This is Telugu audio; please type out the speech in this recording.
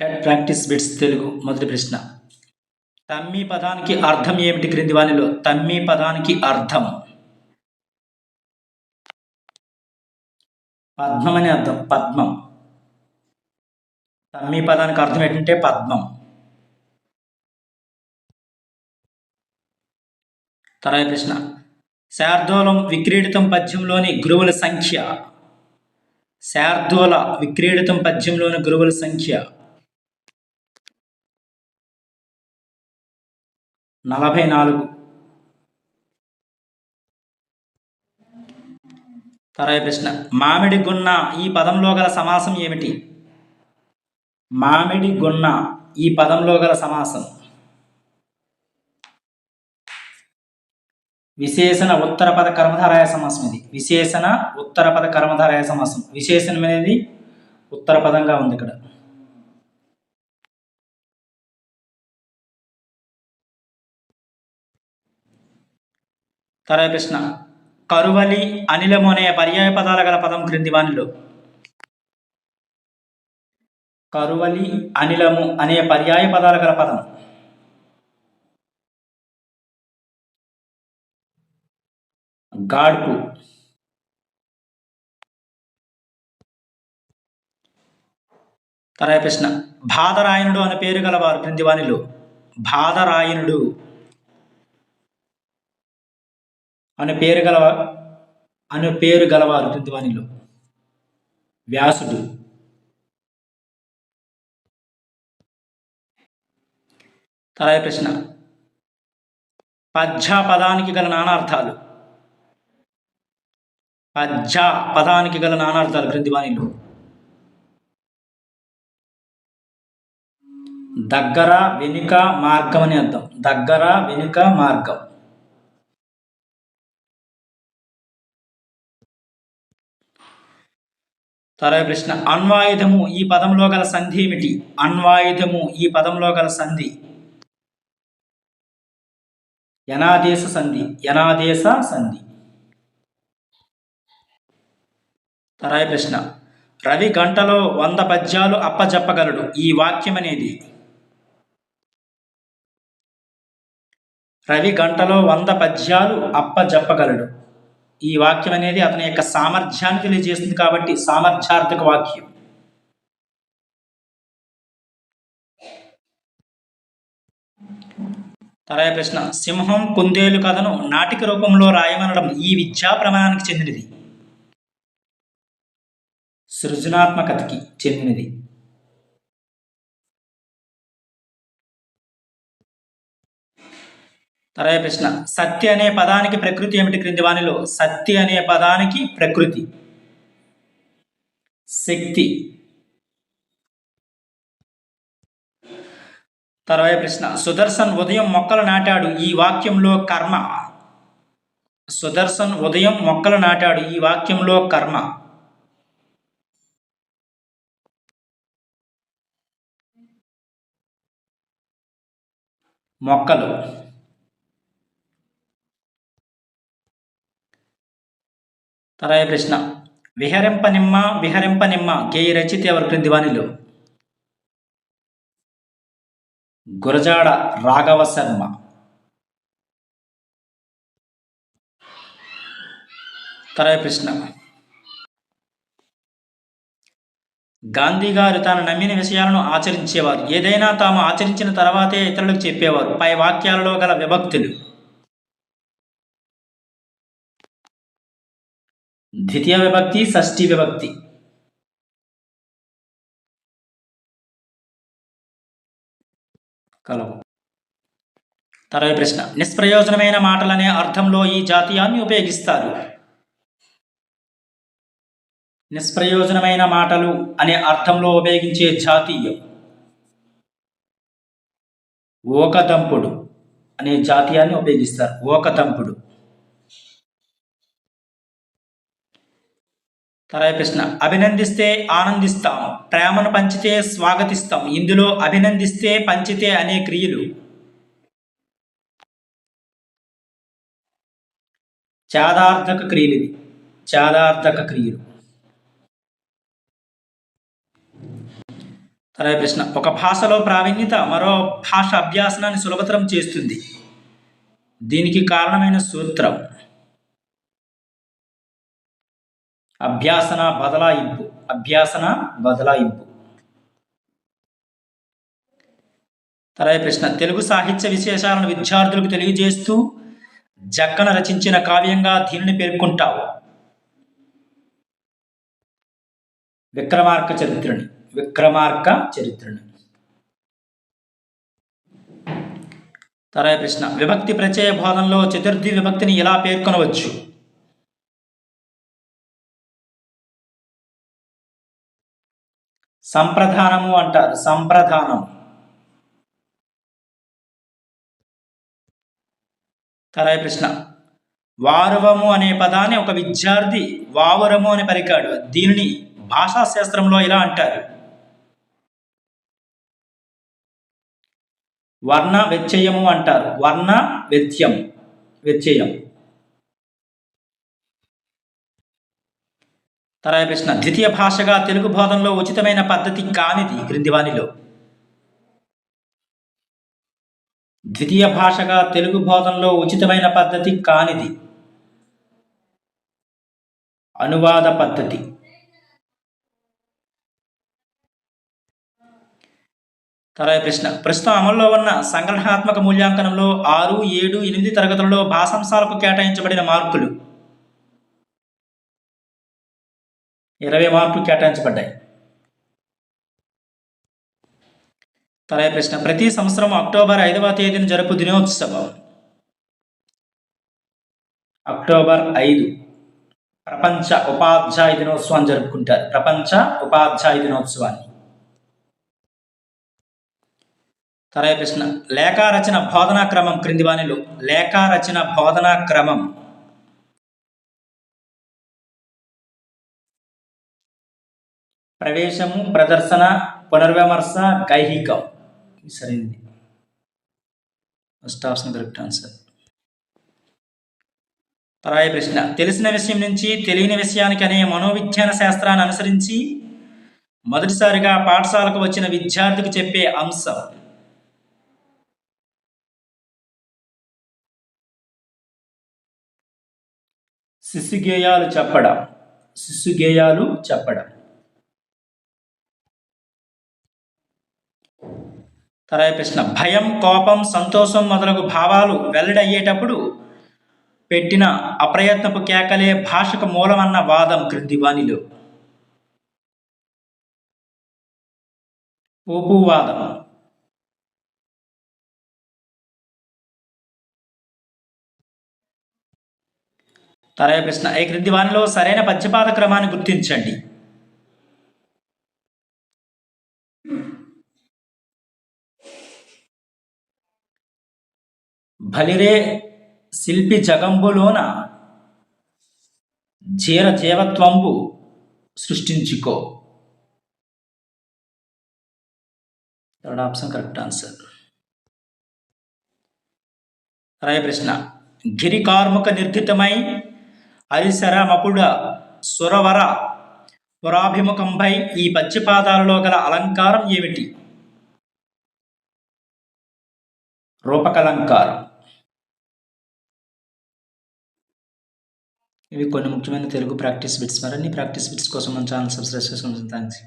టెట్ ప్రాక్టీస్ బిట్స్ తెలుగు మొదటి ప్రశ్న. తమ్మి పదానికి అర్థం ఏమిటి క్రింది వాణిలో? తమ్మి పదానికి అర్థం. పద్మం అని అర్థం పద్మం. తమ్మి పదానికి అర్థం ఏంటంటే పద్మం. తర్వాత ప్రశ్న. శార్దూలం విక్రీడితం పద్యంలోని గురువుల సంఖ్య. శార్దూల విక్రీడితం పద్యంలోని గురువుల సంఖ్య. నలభై నాలుగు. తర్వాత ప్రశ్న. మామిడి గున్న ఈ పదంలో గల సమాసం ఏమిటి? మామిడి గున్న ఈ పదంలో గల సమాసం. విశేషణ ఉత్తర పద కర్మధారాయ సమాసం ఇది. విశేషణ ఉత్తర పద కర్మధారాయ సమాసం. విశేషణం అనేది ఉత్తర పదంగా ఉంది ఇక్కడ. తర్వాత ప్రశ్న కరువలి అనిలము అనే పర్యాయ పదాల గల పదం క్రింది వానిలో. కరువలి అనిలము అనే పర్యాయ పదాల గల పదం. గాడ్పు. తర్వాత ప్రశ్న బాధరాయణుడు అనే పేరు గలవారు క్రింది వానిలో. బాధరాయణుడు అనే పేరు గలవ అనే పేరు గలవారు క్రింది వ్యాసుడు. తరాయి ప్రశ్న. పద్య పదానికి గల నానార్థాలు. పద్య పదానికి గల నానార్థాలు గ్రంథివాణిలో దగ్గర వెనుక మార్గం అని అర్థం. దగ్గర వెనుక మార్గం. తర్వాత ప్రశ్న అన్వాయుధము ఈ పదంలో గల సంధి ఏమిటి? అన్వాయుధము ఈ పదంలో గల సంధి. యనాదేశ సంధి. యనాదేశ సంధి. తరాయి ప్రశ్న రవి గంటలో వంద పద్యాలు అప్పజెప్పగలడు. ఈ వాక్యం అనేది రవి గంటలో వంద పద్యాలు అప్పజెప్పగలడు. ఈ వాక్యం అనేది అతని యొక్క సామర్థ్యాన్ని తెలియజేస్తుంది కాబట్టి సామర్థ్యార్థక వాక్యం. తరాయ ప్రశ్న సింహం కుందేలు కథను నాటిక రూపంలో రాయమనడం ఈ విద్యా ప్రమాణానికి చెందినది. సృజనాత్మకతకి చెందినది. తర్వాత ప్రశ్న సత్య అనే పదానికి ప్రకృతి ఏమిటి క్రింది వానిలో సత్య అనే పదానికి ప్రకృతి. శక్తి. తర్వాత ప్రశ్న సుదర్శన్ ఉదయం మొక్కలు నాటాడు ఈ వాక్యంలో కర్మ. సుదర్శన్ ఉదయం మొక్కలు నాటాడు ఈ వాక్యంలో కర్మ. మొక్కలు. తరాయ ప్రశ్న. విహరింప నిమ్మ విహరింప నిమ్మ గేయ రచిత ఎవరి క్రింది వానిలో? గురజాడ రాఘవ శర్మ. తరాయ ప్రశ్న. గాంధీ గారు తాను నమ్మిన విషయాలను ఆచరించేవారు. ఏదైనా తాము ఆచరించిన తర్వాతే ఇతరులకు చెప్పేవారు. పై వాక్యాలలో గల విభక్తులు. ద్వితీయ విభక్తి షష్ఠి విభక్తి. కలవు. తర్వాత ప్రశ్న. నిష్ప్రయోజనమైన మాటలనే అర్థంలో ఈ జాతీయాన్ని ఉపయోగిస్తారు. నిష్ప్రయోజనమైన మాటలు అనే అర్థంలో ఉపయోగించే జాతీయం. ఓకదంపుడు అనే జాతీయాన్ని ఉపయోగిస్తారు. ఓకదంపుడు తర్వాత ప్రశ్న. అభినందిస్తే ఆనందిస్తాం ప్రేమను పంచితే స్వాగతిస్తాం ఇందులో అభినందిస్తే పంచితే అనే క్రియలు. చాదార్థక క్రియలు ఇవి చాదార్థక క్రియలు. తర్వాత ప్రశ్న. ఒక భాషలో ప్రావీణ్యత మరో భాష అభ్యాసనాన్ని సులభతరం చేస్తుంది. దీనికి కారణమైన సూత్రం. అభ్యాసన బదలాయింపు అభ్యాసన బదలాయింపు. తర్వాత ప్రశ్న తెలుగు సాహిత్య విశేషాలను విద్యార్థులకు తెలియజేస్తూ జక్కన రచించిన కావ్యంగా దీనిని పేర్కొంటావు. విక్రమార్క చరిత్రని విక్రమార్క చరిత్రని. తర్వాత ప్రశ్న విభక్తి ప్రచయ బోధనలో చతుర్థి విభక్తిని ఎలా పేర్కొనవచ్చు? సంప్రధానము అంటారు సంప్రధానం. తర్వాత ప్రశ్న. వారవము అనే పదాన్ని ఒక విద్యార్థి వావరము అని పలికాడు. దీనిని భాషా శాస్త్రంలో ఇలా అంటారు? వర్ణ వ్యత్యయము అంటారు. వర్ణ వ్యత్యం వ్యత్యయం. తర్వాత ప్రశ్న ద్వితీయ భాషగా తెలుగు బోధనలో ఉచితమైన పద్ధతి కానిది క్రిందివానిలో ద్వితీయ భాషగా తెలుగు బోధనలో ఉచితమైన పద్ధతి కానిది. అనువాద పద్ధతి. తర్వాత ప్రశ్న ప్రస్తుతం అమల్లో ఉన్న సంగ్రహాత్మక మూల్యాంకనంలో ఆరు ఏడు ఎనిమిది తరగతులలో భాషాంశాలకు కేటాయించబడిన మార్కులు. ఇరవై మార్కులు కేటాయించబడ్డాయి. తర్వాత ప్రశ్న ప్రతి సంవత్సరం అక్టోబర్ ఐదవ తేదీన జరుపు దినోత్సవం. అక్టోబర్ ఐదు. ప్రపంచ ఉపాధ్యాయ దినోత్సవాన్ని జరుపుకుంటారు. ప్రపంచ ఉపాధ్యాయ దినోత్సవాన్ని. తర్వాత ప్రశ్న లేఖా రచన బోధనా క్రమం క్రింది వాణిలో లేఖారచన బోధనా క్రమం. ప్రవేశము ప్రదర్శన పునర్విమర్శ గైహికం. సరైనది. ఫస్ట్ ఆప్షన్ కరెక్ట్ ఆన్సర్ తర్వాత ప్రశ్న. తెలిసిన విషయం నుంచి తెలియని విషయానికి అనే మనోవిజ్ఞాన శాస్త్రాన్ని అనుసరించి మొదటిసారిగా పాఠశాలకు వచ్చిన విద్యార్థికి చెప్పే అంశం. శిశుగేయాలు చెప్పడం. శిశుగేయాలు చెప్పడం. తర్వాత ప్రశ్న. భయం కోపం సంతోషం మొదలగు భావాలు వెల్లడయ్యేటప్పుడు పెట్టిన అప్రయత్నపు కేకలే భాషకు మూలమన్న వాదం క్రింది వాణిలో వాదం. తర్వాత ప్రశ్న. ఈ క్రింది వానిలో సరైన పద్యపాద క్రమాన్ని గుర్తించండి. బలిరే శిల్పి జగంబులోన జీర జీవత్వంబు సృష్టించుకో. Third option correct answer. రాయ ప్రశ్న. గిరి కార్ముక నిర్ధితమై మపుడ సురవర పురాభిముఖంపై ఈ పచ్చిపాదాలలో గల అలంకారం ఏమిటి? రూపకలంకారం. ఇవి కొన్ని ముఖ్యమైన తెలుగు ప్రాక్టీస్ బిట్స్. మరిన్ని ప్రాక్టీస్ బిట్స్ కోసం మన ఛానల్ సబ్స్క్రైబ్ చేసుకోండి థ్యాంక్స్